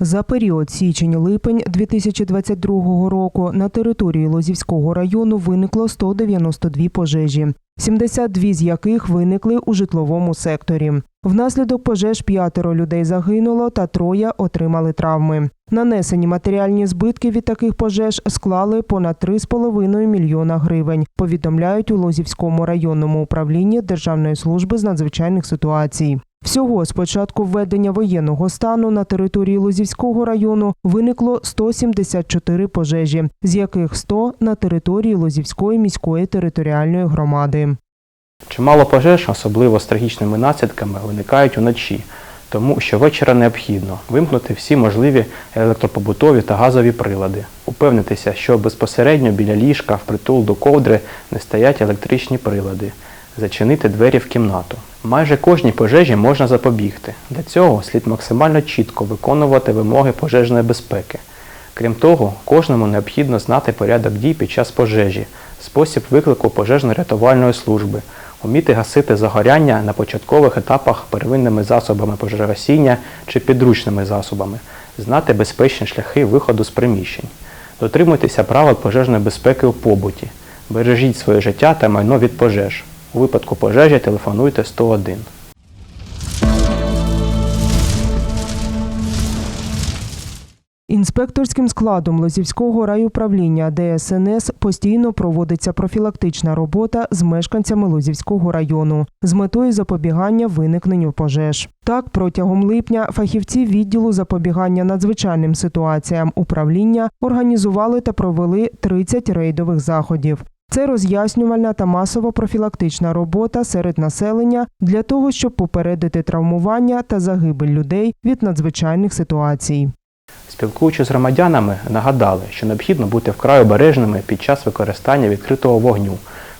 За період січень-липень 2022 року на території Лозівського району виникло 192 пожежі, 72 з яких виникли у житловому секторі. Внаслідок пожеж п'ятеро людей загинуло та троє отримали травми. Нанесені матеріальні збитки від таких пожеж склали понад 3,5 мільйона гривень, повідомляють у Лозівському районному управлінні Державної служби з надзвичайних ситуацій. Всього з початку введення воєнного стану на території Лозівського району виникло 174 пожежі, з яких 100 на території Лозівської міської територіальної громади. Чимало пожеж, особливо з трагічними наслідками, виникають уночі, тому що вечора необхідно вимкнути всі можливі електропобутові та газові прилади, упевнитися, що безпосередньо біля ліжка впритул до ковдри не стоять електричні прилади, зачинити двері в кімнату. Майже кожній пожежі можна запобігти. Для цього слід максимально чітко виконувати вимоги пожежної безпеки. Крім того, кожному необхідно знати порядок дій під час пожежі, спосіб виклику пожежно-рятувальної служби, вміти гасити загоряння на початкових етапах первинними засобами пожежогасіння чи підручними засобами, знати безпечні шляхи виходу з приміщень. Дотримуйтеся правил пожежної безпеки у побуті, бережіть своє життя та майно від пожеж. У випадку пожежі телефонуйте 101. Інспекторським складом Лозівського райуправління ДСНС постійно проводиться профілактична робота з мешканцями Лозівського району з метою запобігання виникненню пожеж. Так, протягом липня фахівці відділу запобігання надзвичайним ситуаціям управління організували та провели 30 рейдових заходів. Це роз'яснювальна та масово-профілактична робота серед населення для того, щоб попередити травмування та загибель людей від надзвичайних ситуацій. Спілкуючись з громадянами, нагадали, що необхідно бути вкрай обережними під час використання відкритого вогню,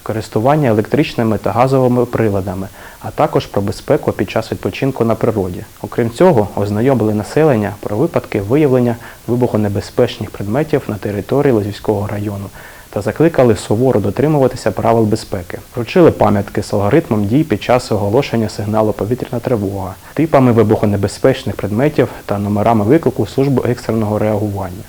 користування електричними та газовими приладами, а також про безпеку під час відпочинку на природі. Окрім цього, ознайомили населення про випадки виявлення вибухонебезпечних предметів на території Лозівського району та закликали суворо дотримуватися правил безпеки. Вручили пам'ятки з алгоритмом дій під час оголошення сигналу повітряна тривога, типами вибухонебезпечних предметів та номерами виклику служби екстреного реагування.